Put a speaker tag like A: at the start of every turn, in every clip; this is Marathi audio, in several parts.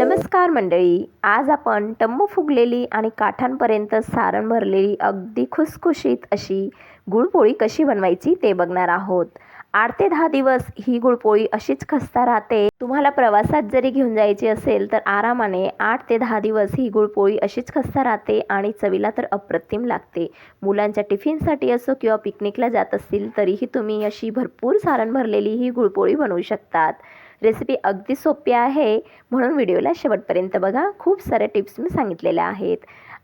A: नमस्कार मंडळी. आज आपण टम्म फुगलेली आणि काठांपर्यंत सारण भरलेली अगदी खुसखुशीत अशी गुळपोळी कशी बनवायची ते बघणार आहोत. आठ ते दहा दिवस ही गुळपोळी अशीच खस्ता राहते. तुम्हाला प्रवासात जरी घेऊन जायची असेल तर आरामाने आठ ते दहा दिवस ही गुळपोळी अशीच खस्ता राहते आणि चवीला तर अप्रतिम लागते. मुलांच्या टिफिनसाठी असो किंवा पिकनिकला जात असतील तरीही तुम्ही अशी भरपूर सारण भरलेली ही गुळपोळी बनवू शकतात. रेसिपी अगदी सोपी आहे. म्हणून व्हिडिओला शेवटपर्यंत बघा. खूप साऱ्या टिप्स मी सांगितलेल्या आहेत.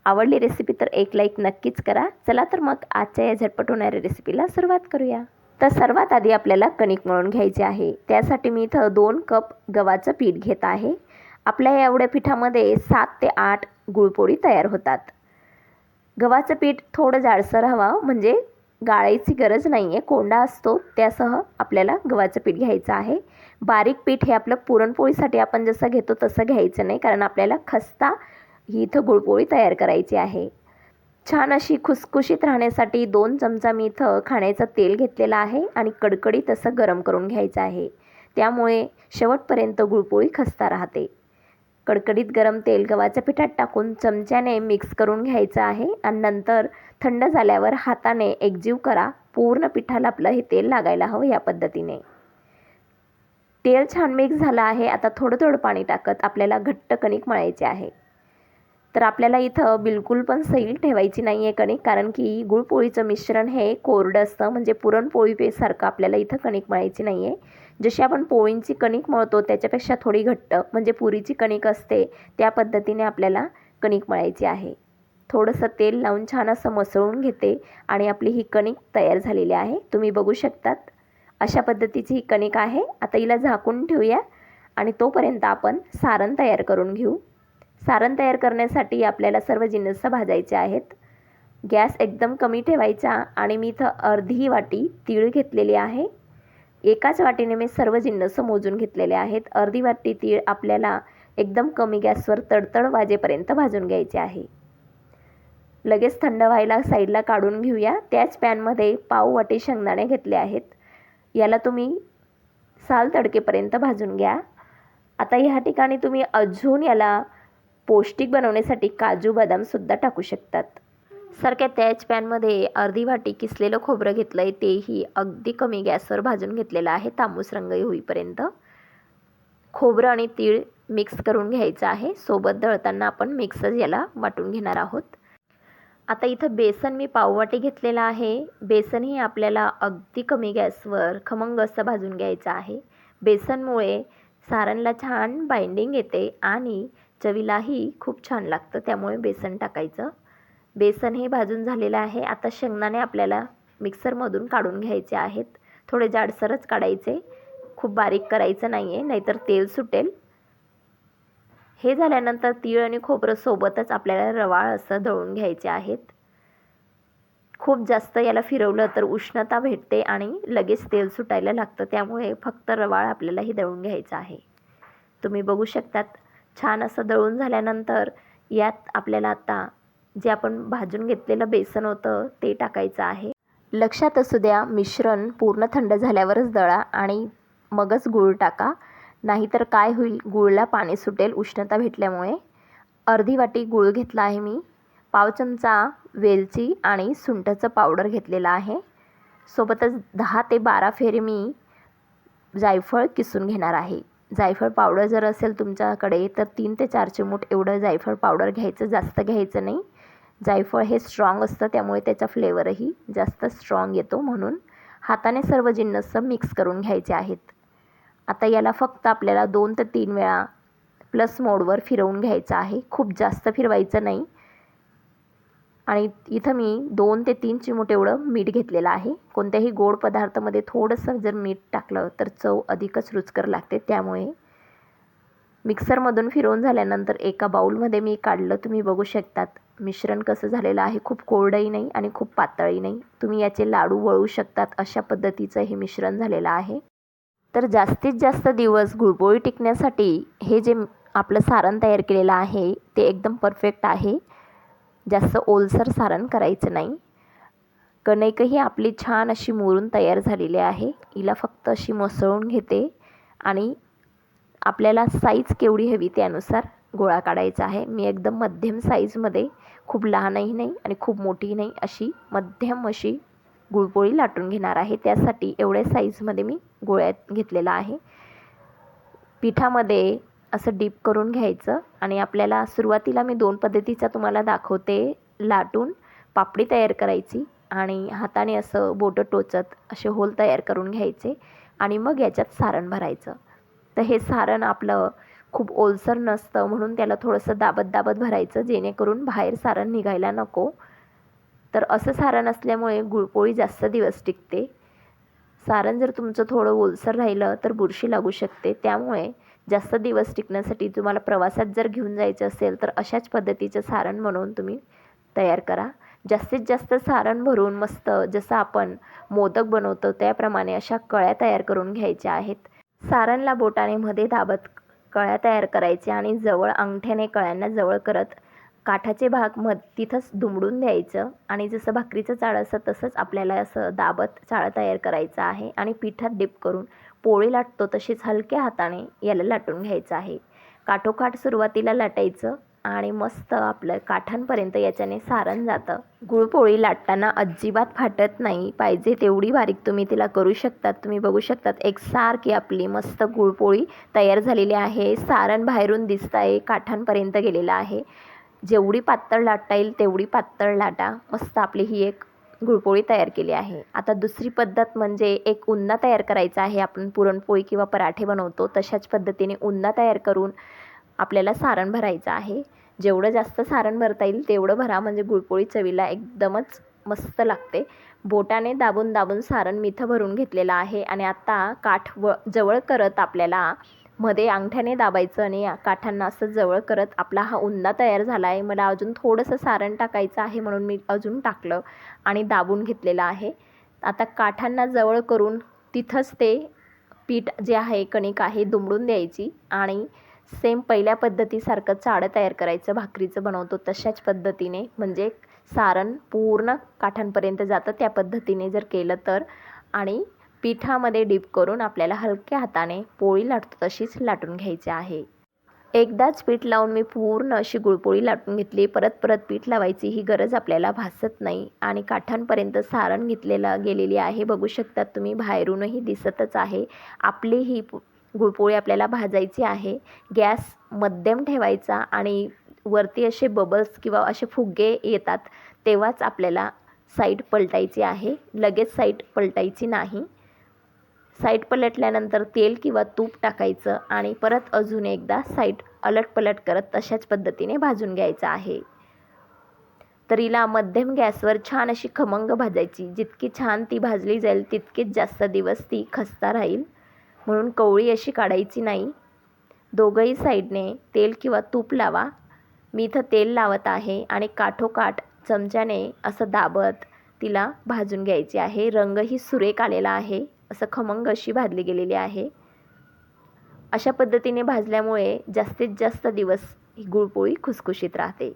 A: आवडली रेसिपी तर एक लाईक नक्कीच करा. चला तर मग आजच्या या झटपट होणाऱ्या रेसिपीला सुरुवात करूया. तर सर्वात आधी आपल्याला कणिक मळून घ्यायचे आहे. त्यासाठी मी इथं दोन कप गव्हाचं पीठ घेत आहे. आपल्या एवढ्या पिठामध्ये सात ते आठ गुळपोळी तयार होतात. गव्हाचं पीठ थोडं जाडसर हवं. म्हणजे गाळायची गरज नाही आहे कोंडा असतो. त्यासह आपल्याला गव्हाचं पीठ घ्यायचं आहे. बारीक पीठ हे आपलं पुरणपोळीसाठी आपण जसं घेतो तसं घ्यायचं नाही कारण आपल्याला खस्ता ही इथं गुळपोळी तयार करायची आहे. छान अशी खुसखुशीत राहण्यासाठी दोन चमचा मी इथं खाण्याचं तेल घेतलेलं आहे आणि कडकडीत असं गरम करून घ्यायचं आहे. त्यामुळे शेवटपर्यंत गुळपोळी खस्ता राहते. कडकडीत गरम तेल गव्हाच्या पिठात टाकून चमच्याने मिक्स करून घ्यायचं आहे आणि नंतर थंड झाल्यावर हाताने एकजीव करा. पूर्ण पिठाला आपलं हे तेल लागायला हवं या पद्धतीने. तेल छान मिक्स झालं आहे. आता थोडं थोडं पाणी टाकत आपल्याला घट्ट कणिक मळायचे आहे. तर आपल्याला इथं बिलकुल पण सैल ठेवायची नाही आहे कणिक कारण की गुळपोळीचं मिश्रण हे कोरडं असतं. म्हणजे पुरणपोळीसारखं आपल्याला इथं कणिक मळायची नाही आहे जशी आपण पोळींची कणिक मळतो त्याच्यापेक्षा थोडी घट्ट म्हणजे पुरीची कणिक असते त्या पद्धतीने आपल्याला कणिक मळायची आहे. थोडंसं तेल लावून छान असं मसळून घेते आणि आपली ही कणिक तयार झालेली आहे. तुम्ही बघू शकतात. अशा पद्धतीची ही कणिक आहे. आता हिला झाकून ठेवूया आणि तोपर्यंत आपण सारण तयार करून घेऊ. सारण तयार करण्यासाठी आपल्याला सर्व जिन्नस भाजायचे आहेत. गॅस एकदम कमी ठेवायचा आणि मी इथं अर्धी वाटी तीळ घेतलेली आहे. एकाच वाटीने मी सर्व जिन्नस मोजून घेतलेले आहेत. अर्धी वाटी तीळ आपल्याला एकदम कमी गॅसवर तडतड वाजेपर्यंत भाजून घ्यायचे आहे. लगेच थंड व्हायला साईडला काढून घेऊया. त्याच पॅनमध्ये पाव वाटी शेंगदाणे घेतले आहेत. याला तुम्ही साल तडकेपर्यंत भाजून घ्या. आता ह्या ठिकाणी तुम्ही अजून याला पौष्टिक बनवण्यासाठी काजू बदामसुद्धा टाकू शकतात. सारख्या त्याच पॅनमध्ये अर्धी वाटी किसलेलं खोबरं घेतलं आहे तेही अगदी कमी गॅसवर भाजून घेतलेलं आहे. तांबूस रंग होईपर्यंत खोबरं आणि तीळ मिक्स करून घ्यायचं आहे. सोबत दळताना आपण मिक्सच याला वाटून घेणार आहोत. आता इथं बेसन मी पाववाटी घेतलेलं आहे. बेसनही आपल्याला अगदी कमी गॅसवर खमंग असं भाजून घ्यायचं आहे. बेसनमुळे सारणला छान बाइंडिंग येते आणि चवीलाही खूप छान लागतं त्यामुळे बेसन टाकायचं. बेसन हे भाजून झालेलं आहे. आता शेंगदाणे आपल्याला मिक्सरमधून काढून घ्यायचे आहेत. थोडे जाडसरच काढायचे. खूप बारीक करायचं नाही आहे नाहीतर तेल सुटेल. हे झाल्यानंतर तीळ आणि खोबरं सोबतच आपल्याला रवाळ असं दळून घ्यायचे आहेत. खूप जास्त याला फिरवलं तर उष्णता भेटते आणि लगेच तेल सुटायला लागतं. त्यामुळे फक्त रवाळ आपल्यालाही दळून घ्यायचं आहे. तुम्ही बघू शकतात छान असं दळून झाल्यानंतर यात आपल्याला आता जे आपण भाजून घेतलेलं बेसन होतं ते टाकायचं आहे. लक्षात असू द्या मिश्रण पूर्ण थंड झाल्यावरच दळा आणि मगच गूळ टाका. नाहीतर काय होईल? गुळला पाणी सुटेल उष्णता भेटल्यामुळे. अर्धी वाटी गूळ घेतला आहे मी. पाव चमचा वेलची आणि सुंठाचं पावडर घेतलेलं आहे. सोबतच दहा ते बारा फेरी मी जायफळ किसून घेणार आहे. जायफळ पावडर जर असेल तुमच्याकडे तर तीन ते चार चिमूट एवढं जायफळ पावडर घ्यायचं जास्त घ्यायचं नाही. जायफळ हे स्ट्रॉंग असतं त्यामुळे त्याचा फ्लेवरही जास्त स्ट्रॉंग येतो म्हणून. हाताने सर्व जिन्नस मिक्स करून घ्यायचे आहेत. आता याला फक्त आपल्याला दोन ते तीन वेळा प्लस मोडवर फिरवून घ्यायचं आहे. खूप जास्त फिरवायचं नाही. आणि इथं मी दोन ते तीन चिमूट एवढं मीठ घेतलेलं आहे. कोणत्याही गोड पदार्थामध्ये थोडंसं जर मीठ टाकलं तर चव अधिकच रुचकर लागते. त्यामुळे मिक्सरमधून फिरवून झाल्यानंतर एका बाऊलमध्ये मी काढलं. तुम्ही बघू शकतात मिश्रण कसं झालेलं आहे. खूप कोरडंही नाही आणि खूप पातळही नाही. तुम्ही याचे लाडू वळू शकतात. अशा पद्धतीचं हे मिश्रण झालेलं आहे. तर जास्तीत जास्त दिवस गुळपोळी टिकण्यासाठी हे जे आपलं सारण तयार केलेलं आहे ते एकदम परफेक्ट आहे. जास्त ओलसर सारण करायचं नाही. कणिकही आपली छान अशी मुरून तयार झालेली आहे. हिला फक्त अशी मसळून घेते आणि आपल्याला साईज केवढी हवी त्यानुसार गोळा काढायचा आहे. मी एकदम मध्यम साईजमध्ये खूप लहानही नाही आणि खूप मोठीही नाही अशी मध्यम अशी गुळपोळी लाटून घेणार आहे. त्यासाठी एवढ्या साईजमध्ये मी गोळ्यात घेतलेला आहे. पिठामध्ये असं डीप करून घ्यायचं आणि आपल्याला सुरुवातीला मी दोन पद्धतीचा तुम्हाला दाखवते. लाटून पापडी तयार करायची आणि हाताने असं बोटं टोचत असे होल तयार करून घ्यायचे आणि मग याच्यात सारण भरायचं. तर हे सारण आपलं खूप ओलसर नसतं म्हणून त्याला थोडंसं दाबत दाबत भरायचं जेणेकरून बाहेर सारण निघायला नको. तर असं सारण असल्यामुळे गुळपोळी जास्त दिवस टिकते. सारण जर तुमचं थोडं ओलसर राहिलं तर बुरशी लागू शकते. त्यामुळे जास्त दिवस टिकण्यासाठी तुम्हाला प्रवासात जर घेऊन जायचं असेल तर अशाच पद्धतीचं सारण बनवून तुम्ही तयार करा. जास्तीत जास्त सारण भरून मस्त जसं आपण मोदक बनवतो त्याप्रमाणे अशा कळ्या तयार करून घ्यायच्या आहेत. सारणला बोटाने मध्ये दाबत कळ्या तयार करायच्या आणि जवळ अंगठ्याने कळ्यांना जवळ करत काठाचे भाग मध तिथंच दुमडून द्यायचं आणि जसं भाकरीचं चाळ असं तसंच आपल्याला असं दाबत चाळ तयार करायचं आहे आणि पिठात डिप करून पोळी लाटतो तशीच हलक्या हाताने याला लाटून घ्यायचं आहे. काठोकाठ सुरुवातीला लाटायचं आणि मस्त आपलं काठांपर्यंत याच्याने सारण जातं. गुळपोळी लाटताना अजिबात फाटत नाही. पाहिजे तेवढी बारीक तुम्ही तिला करू शकतात. तुम्ही बघू शकतात एक सारखी आपली मस्त गुळपोळी तयार झालेली आहे. सारण बाहेरून दिसत आहे काठांपर्यंत गेलेलं आहे. जेवढी पातळ लाटता येईल तेवढी पातळ लाटा मस्त आपली ही एक गुळपोळी तयार केली आहे. आता दुसरी पद्धत म्हणजे एक उन्ना तयार करायचा आहे. आपण पुरणपोळी किंवा पराठे बनवतो तशाच पद्धतीने उन्ना तयार करून आपल्याला सारण भरायचं आहे. जेवढं जास्त सारण भरता येईल तेवढं भरा. म्हणजे गुळपोळी चवीला एकदमच मस्त लागते. बोटाने दाबून दाबून सारण मिठं भरून घेतलेलं आहे. आणि आता काठ व जवळ करत आपल्याला मध्ये अंगठ्याने दाबायचं आणि काठांना असं जवळ करत आपला हा उंदा तयार झाला आहे. मला अजून थोडंसं सारण टाकायचं आहे म्हणून मी अजून टाकलं आणि दाबून घेतलेलं आहे. आता काठांना जवळ करून तिथंच ते पीठ जे आहे कणिक आहे दुमडून द्यायची आणि सेम पहिल्या पद्धतीसारखं चाळं तयार करायचं भाकरीचं बनवतो तशाच पद्धतीने. म्हणजे सारण पूर्ण काठांपर्यंत जातं त्या पद्धतीने जर केलं तर. आणि पिठामध्ये डीप करून आपल्याला हलक्या हाताने पोळी लाटतो तशीच लाटून घ्यायची आहे. एकदाच पीठ लावून मी पूर्ण अशी गुळपोळी लाटून घेतली. परत परत पीठ लावायची ही गरज आपल्याला भासत नाही आणि काठांपर्यंत सारण घेतलेलं गेलेली आहे. बघू शकतात तुम्ही बाहेरूनही दिसतच आहे. आपली ही गुळपोळी आपल्याला भाजायची आहे. गॅस मध्यम ठेवायचा आणि वरती असे बबल्स किंवा असे फुगे येतात तेव्हाच आपल्याला साईड पलटायची आहे. लगेच साईड पलटायची नाही. साईड पलटल्यानंतर तेल किंवा तूप टाकायचं आणि परत अजून एकदा साईड अलटपलट करत तशाच पद्धतीने भाजून घ्यायचं आहे. तर हिला मध्यम गॅसवर छान अशी खमंग भाजायची. जितकी छान ती भाजली जाईल तितकीच जास्त दिवस ती खस्ता राहील. म्हणून कवळी अशी काढायची नाही. दोघंही साईडने तेल किंवा तूप लावा. मी इथं तेल लावत आहे आणि काठोकाठ चमच्याने असं दाबत तिला भाजून घ्यायची आहे. रंगही सुरेख आलेला आहे. असं खमंग अशी भाजली गेलेली आहे. अशा पद्धतीने भाजल्यामुळे जास्तीत जास्त दिवस ही गुळपोळी खुसखुशीत राहते.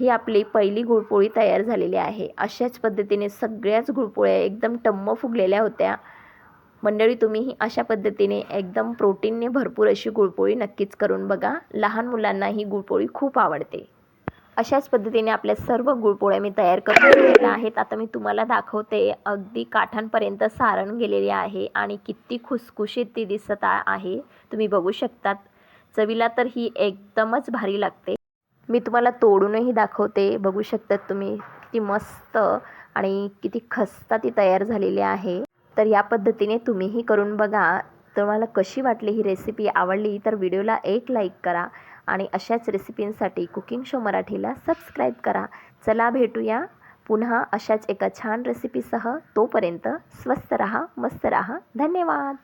A: ही आपली पहिली गुळपोळी तयार झालेली आहे. अशाच पद्धतीने सगळ्याच गुळपोळ्या एकदम टम्म फुगलेल्या होत्या. मंडळी तुम्हीही अशा पद्धतीने एकदम प्रोटीनने भरपूर अशी गुळपोळी नक्कीच करून बघा. लहान मुलांना ही गुळपोळी खूप आवडते. अशाच पद्धतीने आपल्या सर्व गुळपोळ्या मी तयार करून ठेवलेल्या आहेत. आता मी तुम्हाला दाखवते. अगदी काठांपर्यंत सारण गेलेले आहे आणि किती खुसखुशीत ती दिसत आहे. तुम्ही बघू शकतात. चवीला तर ही एकदमच भारी लागते. मी तुम्हाला तोडूनही दाखवते. बघू शकतात तुम्ही किती मस्त आणि किती खस्ता ती तयार झालेली आहे. तर या पद्धतीने तुम्हीही करून बघा. तुम्हाला कशी वाटली ही रेसिपी आवडली? तर व्हिडिओला एक लाईक करा. आणि अशाच रेसिपींसाठी कुकिंग शो मराठीला सबस्क्राईब करा. चला भेटूया पुन्हा अशाच एका छान रेसिपीसह तोपर्यंत स्वस्त रहा मस्त रहा. धन्यवाद.